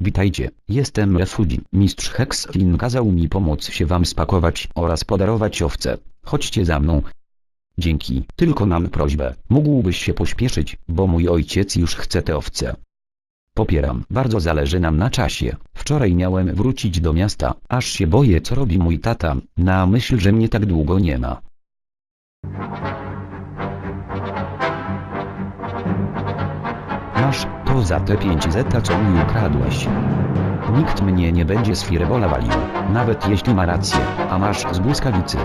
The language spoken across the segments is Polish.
Witajcie, jestem Refudzi. Mistrz Hexlin kazał mi pomóc się wam spakować oraz podarować owce. Chodźcie za mną. Dzięki, tylko mam prośbę. Mógłbyś się pośpieszyć, bo mój ojciec już chce te owce. Popieram, bardzo zależy nam na czasie. Wczoraj miałem wrócić do miasta, aż się boję co robi mój tata, na myśl, że mnie tak długo nie ma. Masz, to za te 5 zeta co mi ukradłeś. Nikt mnie nie będzie z firebola walił, nawet jeśli ma rację, a masz z błyskawicy.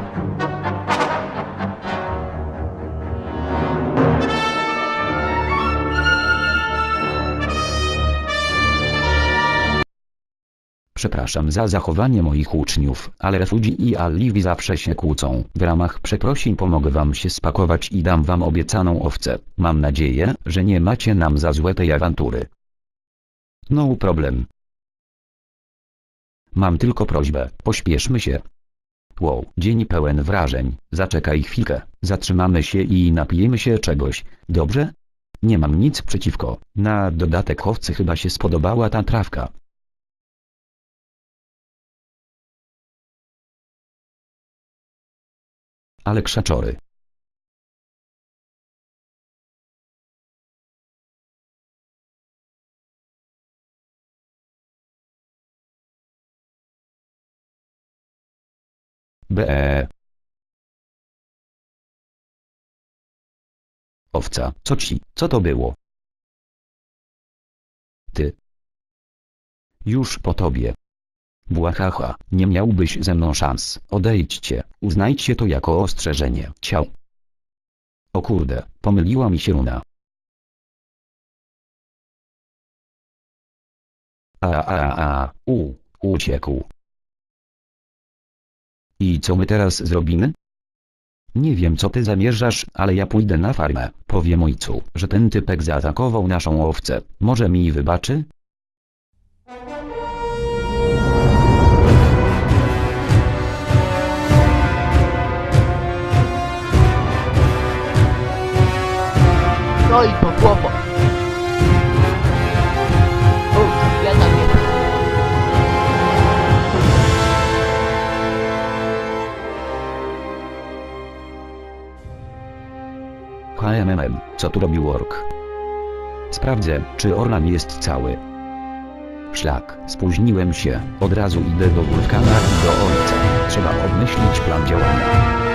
Przepraszam za zachowanie moich uczniów, ale Refugee i Alivi zawsze się kłócą. W ramach przeprosin pomogę wam się spakować i dam wam obiecaną owcę. Mam nadzieję, że nie macie nam za złe tej awantury. No problem. Mam tylko prośbę, pośpieszmy się. Wow, dzień pełen wrażeń, zaczekaj chwilkę, zatrzymamy się i napijemy się czegoś, dobrze? Nie mam nic przeciwko, na dodatek owcy chyba się spodobała ta trawka. Ale krzaczory. BE. Owca, co ci, co to było? Ty. Już po tobie. Błahaha, nie miałbyś ze mną szans. Odejdźcie, uznajcie to jako ostrzeżenie. Ciao. O kurde, pomyliła mi się runa. A a a u, uciekł. I co my teraz zrobimy? Nie wiem co ty zamierzasz, ale ja pójdę na farmę. Powiem ojcu, że ten typek zaatakował naszą owcę. Może mi wybaczy? Co tu robi Work? Sprawdzę, czy Orlan jest cały. Szlak, spóźniłem się, od razu idę do wulkana i do ojca. Trzeba obmyślić plan działania.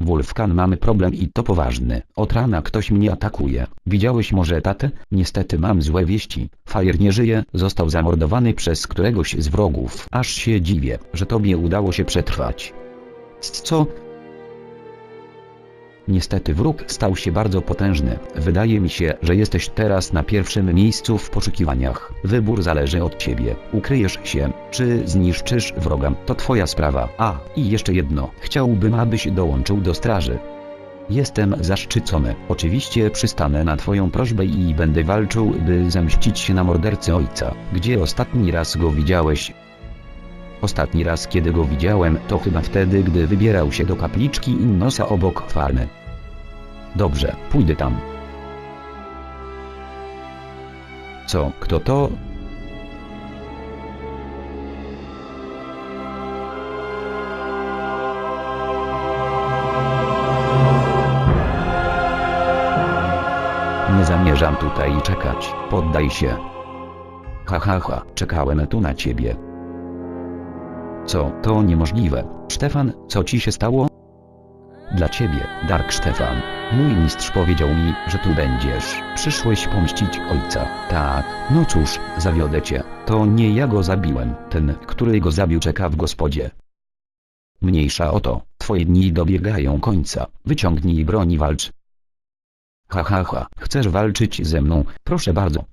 Wulfkan mamy problem i to poważny. Od rana ktoś mnie atakuje. Widziałeś może tatę? Niestety mam złe wieści. Fire nie żyje, został zamordowany przez któregoś z wrogów. Aż się dziwię, że tobie udało się przetrwać. Co? Niestety wróg stał się bardzo potężny. Wydaje mi się, że jesteś teraz na pierwszym miejscu w poszukiwaniach. Wybór zależy od ciebie. Ukryjesz się, czy zniszczysz wroga, to twoja sprawa. A, i jeszcze jedno. Chciałbym, abyś dołączył do straży. Jestem zaszczycony. Oczywiście przystanę na twoją prośbę i będę walczył, by zemścić się na mordercy ojca. Gdzie ostatni raz go widziałeś? Ostatni raz kiedy go widziałem to chyba wtedy gdy wybierał się do kapliczki Innosa obok farmy. Dobrze, pójdę tam. Co, kto to? Nie zamierzam tutaj czekać, poddaj się. Ha ha ha, czekałem tu na ciebie. Co, to niemożliwe. Stefan, co ci się stało? dla ciebie, Dark Stefan. Mój mistrz powiedział mi, że tu będziesz. Przyszłeś pomścić ojca. Tak, no cóż, zawiodę cię. To nie ja go zabiłem. Ten, który go zabił czeka w gospodzie. Mniejsza o to, twoje dni dobiegają końca. Wyciągnij broń i walcz. Ha ha ha, chcesz walczyć ze mną? Proszę bardzo.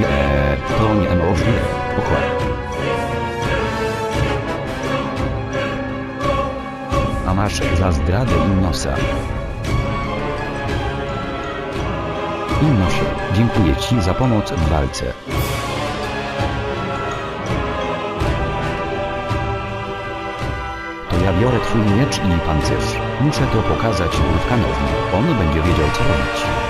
Nie, to niemożliwe. Pochwal. A masz za zdradę Innosa. Innosie, dziękuję ci za pomoc w walce. To ja biorę twój miecz i pancerz. Muszę to pokazać Wulkanowi. On będzie wiedział co robić.